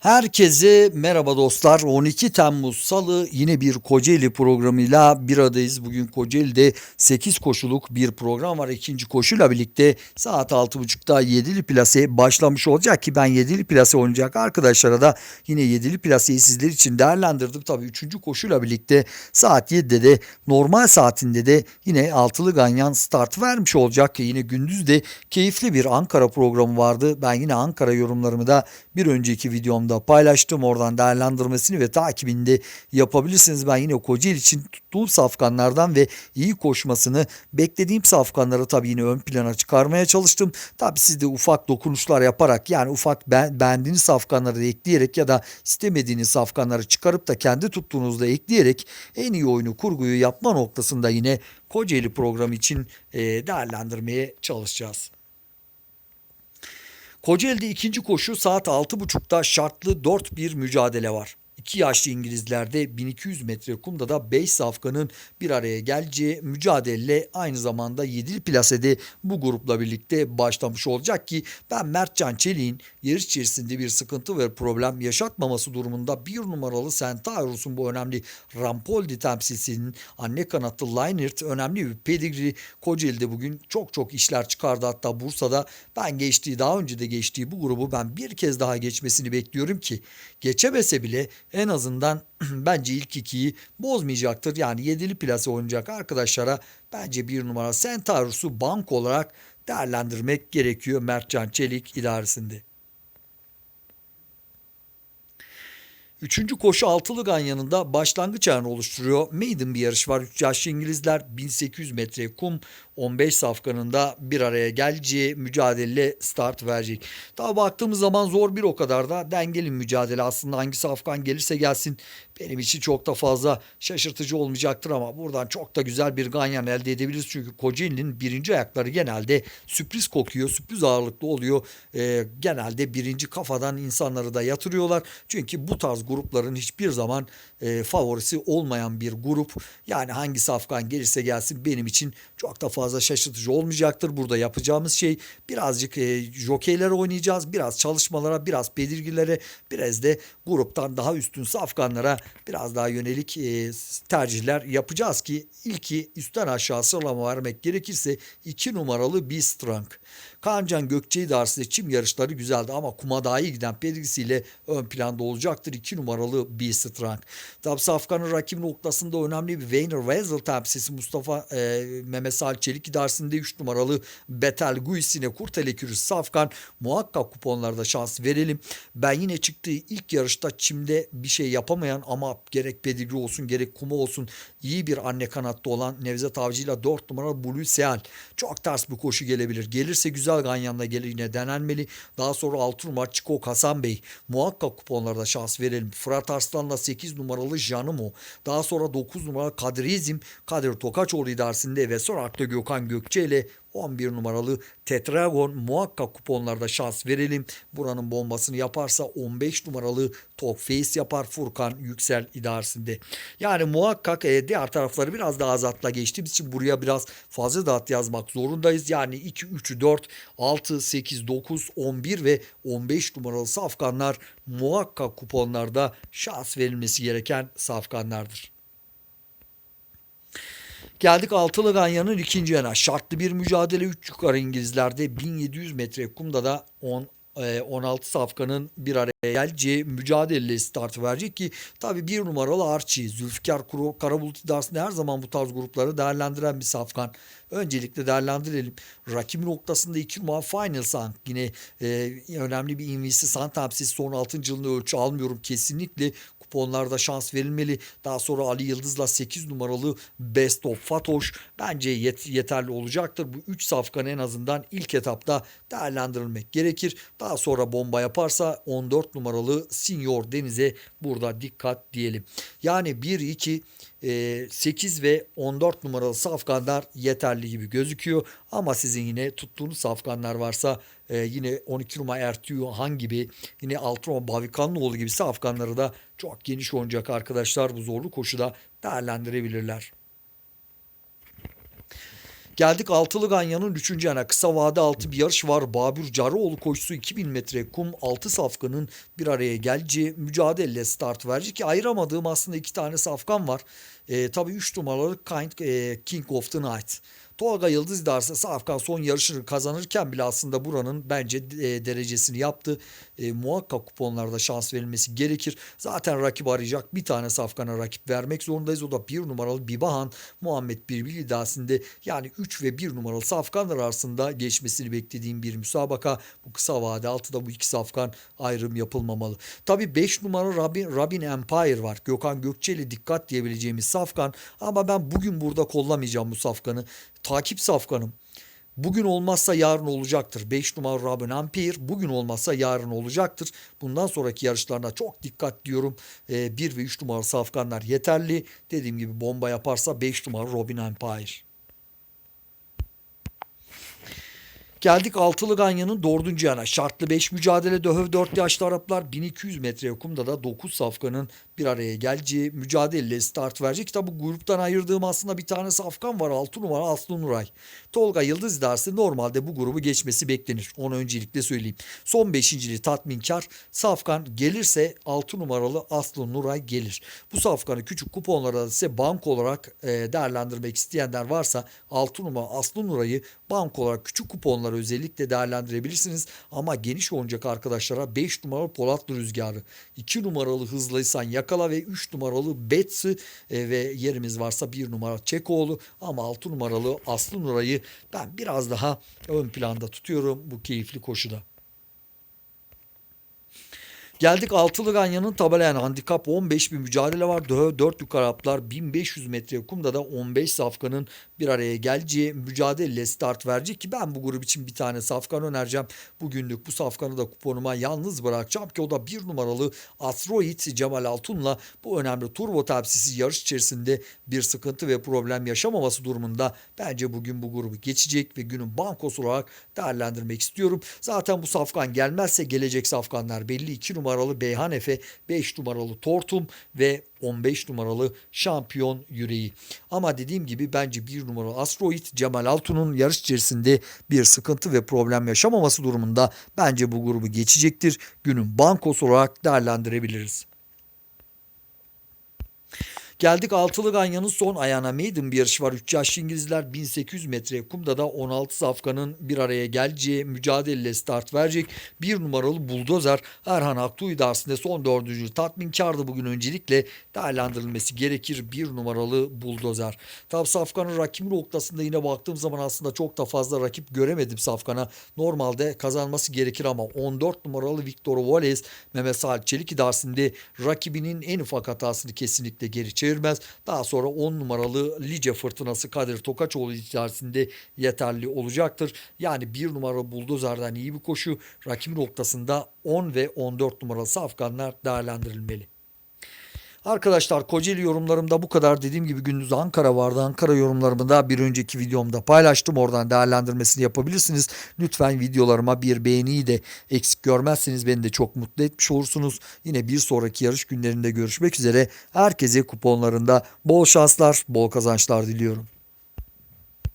Herkese merhaba dostlar. 12 Temmuz Salı yine bir Kocaeli programıyla bir aradayız. Bugün Kocaeli'de 8 koşuluk bir program var. İkinci koşuyla birlikte saat 6.30'da 7'li plase başlamış olacak ki ben 7'li plase oynayacak arkadaşlara da yine 7'li plaseyi sizler için değerlendirdim. Tabii 3. koşuyla birlikte saat 7'de de normal saatinde de yine 6'lı ganyan start vermiş olacak ki yine gündüz de keyifli bir Ankara programı vardı. Ben yine Ankara yorumlarımı da bir önceki videomda paylaştım. Oradan değerlendirmesini ve takibini de yapabilirsiniz. Ben yine Kocaeli için tuttuğum safkanlardan ve iyi koşmasını beklediğim safkanları tabii yine ön plana çıkarmaya çalıştım. Tabii siz de ufak dokunuşlar yaparak yani ufak be- beğendiğiniz safkanları da ekleyerek ya da istemediğiniz safkanları çıkarıp da kendi tuttuğunuzda ekleyerek en iyi oyunu kurguyu yapma noktasında yine Kocaeli programı için değerlendirmeye çalışacağız. Kocaeli'de ikinci koşu saat 6.30'da şartlı 4-1 mücadele var. İki yaşlı İngilizlerde 1200 metre kumda da 5 safkanın bir araya geleceği mücadele aynı zamanda 7'li plasede bu grupla birlikte başlamış olacak ki ben Mertcan Çelik'in yarış içerisinde bir sıkıntı ve problem yaşatmaması durumunda bir numaralı Centaurus'un bu önemli Rampoldi temsilcisinin anne kanatlı Leinert önemli bir pedigree Kocaeli'de bugün çok çok işler çıkardı. Hatta Bursa'da ben geçtiği daha önce de geçtiği bu grubu ben bir kez daha geçmesini bekliyorum ki geçemese bile en azından bence ilk ikiyi bozmayacaktır. Yani yedili plase oynayacak arkadaşlara bence bir numara Centaurus'u bank olarak değerlendirmek gerekiyor Mertcan Çelik idaresinde. Üçüncü koşu altılı ganyanında başlangıç ayarını oluşturuyor. Maiden bir yarış var. 3 yaşlı İngilizler 1800 metre kum 15 safkanında bir araya geleceği mücadele start verecek. Daha baktığımız zaman zor bir o kadar da dengeli mücadele. Aslında hangi safkan gelirse gelsin benim için çok da fazla şaşırtıcı olmayacaktır ama buradan çok da güzel bir ganyan elde edebiliriz. Çünkü Kocaeli'nin birinci ayakları genelde sürpriz kokuyor, sürpriz ağırlıklı oluyor. Ee, genelde birinci kafadan insanları da yatırıyorlar. Çünkü bu tarz grupların hiçbir zaman e, favorisi olmayan bir grup. Yani hangi safkan gelirse gelsin benim için çok da fazla şaşırtıcı olmayacaktır. Burada yapacağımız şey birazcık e, jokeyler oynayacağız. Biraz çalışmalara, biraz belirgilere, biraz de gruptan daha üstün safkanlara biraz daha yönelik e, tercihler yapacağız ki ilki üstten aşağı sıralama vermek gerekirse 2 numaralı B-Strong. Kaancan Gökçe'yi de çim yarışları güzeldi ama kuma daha iyi giden pedigrisiyle ön planda olacaktır 2 numaralı B-Strong. Tabi Safkan'ın rakibi noktasında önemli bir Weiner Wezel temsilcisi Mustafa e, Mehmet Salih Çelik idaresinde 3 numaralı Betel Guisine Kurtele Kürüs Safkan muhakkak kuponlarda şans verelim. Ben yine çıktığı ilk yarışta çimde bir şey yapamayan ama gerek pedigri olsun gerek kuma olsun iyi bir anne kanatta olan Nevzat Avcı ile 4 numaralı Blue Seal. Çok ters bir koşu gelebilir. Gelirse güzel ganyanla gelir yine denenmeli. Daha sonra 6 numara Çiko Hasan Bey. Muhakkak kuponlarda şans verelim. Fırat Arslan'la 8 numaralı Janimo. Daha sonra 9 numaralı Kadrizm. Kadir Tokaçoğlu idaresinde ve sonra Akta Gökhan Gökçe ile 11 numaralı Tetragon muhakkak kuponlarda şans verelim. Buranın bombasını yaparsa 15 numaralı Talkface yapar Furkan Yüksel idaresinde. Yani muhakkak e, diğer tarafları biraz daha azatla geçtiğimiz için buraya biraz fazla dağıt yazmak zorundayız. Yani 2, 3, 4, 6, 8, 9, 11 ve 15 numaralı safkanlar muhakkak kuponlarda şans verilmesi gereken safkanlardır. Geldik altılı ganyanın ikinci yana. Şartlı bir mücadele 3 yukarı İngilizlerde 1700 metre kumda da 10 e, 16 safkanın bir araya geleceği mücadele start verecek ki tabi bir numaralı Archie, Zülfikar Karabulut idaresinde her zaman bu tarz grupları değerlendiren bir safkan. Öncelikle değerlendirelim. Rakibi noktasında 2 numara Final Sang yine e, önemli bir invisi San temsilcisi son 6. yılında ölçü almıyorum kesinlikle kuponlarda şans verilmeli. Daha sonra Ali Yıldız'la 8 numaralı Best of Fatoş bence yet- yeterli olacaktır. Bu 3 safkan en azından ilk etapta değerlendirilmek gerekir. Daha sonra bomba yaparsa 14 numaralı Senior Deniz'e burada dikkat diyelim. Yani 1 2 8 ve 14 numaralı safkanlar yeterli gibi gözüküyor. Ama sizin yine tuttuğunuz safkanlar varsa e, yine 12 numara Ertuğ Han gibi yine 6 numara Bavikanlıoğlu gibi safkanları da çok geniş oynayacak arkadaşlar bu zorlu koşuda değerlendirebilirler. Geldik Altılı Ganyan'ın 3. yana kısa vade altı bir yarış var. Babür Carıoğlu koşusu 2000 metre kum 6 safkanın bir araya geleceği mücadele start verecek ki ayıramadığım aslında iki tane safkan var. E, tabii 3 numaralı Kind, e, King of the Night. Tolga Yıldız derse Safkan son yarışını kazanırken bile aslında buranın bence e, derecesini yaptı. E, muhakkak kuponlarda şans verilmesi gerekir. Zaten rakip arayacak bir tane Safkan'a rakip vermek zorundayız. O da bir numaralı Bibahan Muhammed Birbil iddiasında yani 3 ve 1 numaralı Safkanlar arasında geçmesini beklediğim bir müsabaka. Bu kısa vade altıda bu iki Safkan ayrım yapılmamalı. Tabi 5 numaralı Robin, Robin Empire var. Gökhan Gökçeli dikkat diyebileceğimiz Safkan ama ben bugün burada kollamayacağım bu Safkan'ı. Takip Safkan'ım. Bugün olmazsa yarın olacaktır. 5 numara Robin Ampere bugün olmazsa yarın olacaktır. Bundan sonraki yarışlarına çok dikkat diyorum. 1 ve 3 numara Safkanlar yeterli. Dediğim gibi bomba yaparsa 5 numara Robin Ampere. Geldik Altılı Ganyan'ın dördüncü yana. Şartlı 5 mücadele döhöv 4 yaşlı Araplar 1200 metre kumda da 9 safkanın bir araya geleceği mücadeleyle start verecek. Tabi gruptan ayırdığım aslında bir tane safkan var 6 numara Aslı Nuray. Tolga Yıldız dersi normalde bu grubu geçmesi beklenir. Onu öncelikle söyleyeyim. Son 5. tatminkar safkan gelirse 6 numaralı Aslı Nuray gelir. Bu safkanı küçük kuponlarda ise bank olarak e, değerlendirmek isteyenler varsa 6 numara Aslı Nuray'ı bank olarak küçük kuponlara özellikle değerlendirebilirsiniz. Ama geniş oynayacak arkadaşlara 5 numaralı Polatlı Rüzgarı, 2 numaralı Hızlıysan Yakala ve 3 numaralı Betsi e, ve yerimiz varsa 1 numara Çekoğlu ama 6 numaralı Aslı Nuray'ı ben biraz daha ön planda tutuyorum bu keyifli koşuda. Geldik Altılı Ganyan'ın tabelayan handikap 15 bir mücadele var. 4 yukarı atlar 1500 metre kumda da 15 safkanın bir araya geleceği mücadeleyle start verecek ki ben bu grup için bir tane safkan önereceğim. Bugünlük bu safkanı da kuponuma yalnız bırakacağım ki o da bir numaralı Asteroid Cemal Altun'la bu önemli turbo tepsisi yarış içerisinde bir sıkıntı ve problem yaşamaması durumunda bence bugün bu grubu geçecek ve günün bankosu olarak değerlendirmek istiyorum. Zaten bu safkan gelmezse gelecek safkanlar belli 2 numara numaralı Beyhan Efe, 5 numaralı Tortum ve 15 numaralı Şampiyon Yüreği. Ama dediğim gibi bence 1 numaralı Asteroid Cemal Altun'un yarış içerisinde bir sıkıntı ve problem yaşamaması durumunda bence bu grubu geçecektir. Günün bankosu olarak değerlendirebiliriz. Geldik Altılı Ganyan'ın son ayağına maiden bir yarış var. 3 yaşlı İngilizler 1800 metre kumda da 16 safkanın bir araya geleceği mücadeleyle start verecek. Bir numaralı Buldozer Erhan Aktuğ idaresinde son dördüncü tatminkardı bugün öncelikle değerlendirilmesi gerekir. Bir numaralı Buldozer. Tabi safkanın rakibi noktasında yine baktığım zaman aslında çok da fazla rakip göremedim safkana. Normalde kazanması gerekir ama 14 numaralı Victor Wallace Mehmet Salih Çelik idaresinde rakibinin en ufak hatasını kesinlikle geri çevirdi çevirmez. Daha sonra 10 numaralı Lice Fırtınası Kadir Tokaçoğlu içerisinde yeterli olacaktır. Yani 1 numara Buldozer'den iyi bir koşu. Rakip noktasında 10 ve 14 numaralı Afganlar değerlendirilmeli. Arkadaşlar Kocaeli yorumlarımda bu kadar. Dediğim gibi gündüz Ankara vardı. Ankara yorumlarımı da bir önceki videomda paylaştım. Oradan değerlendirmesini yapabilirsiniz. Lütfen videolarıma bir beğeniyi de eksik görmezseniz beni de çok mutlu etmiş olursunuz. Yine bir sonraki yarış günlerinde görüşmek üzere. Herkese kuponlarında bol şanslar, bol kazançlar diliyorum.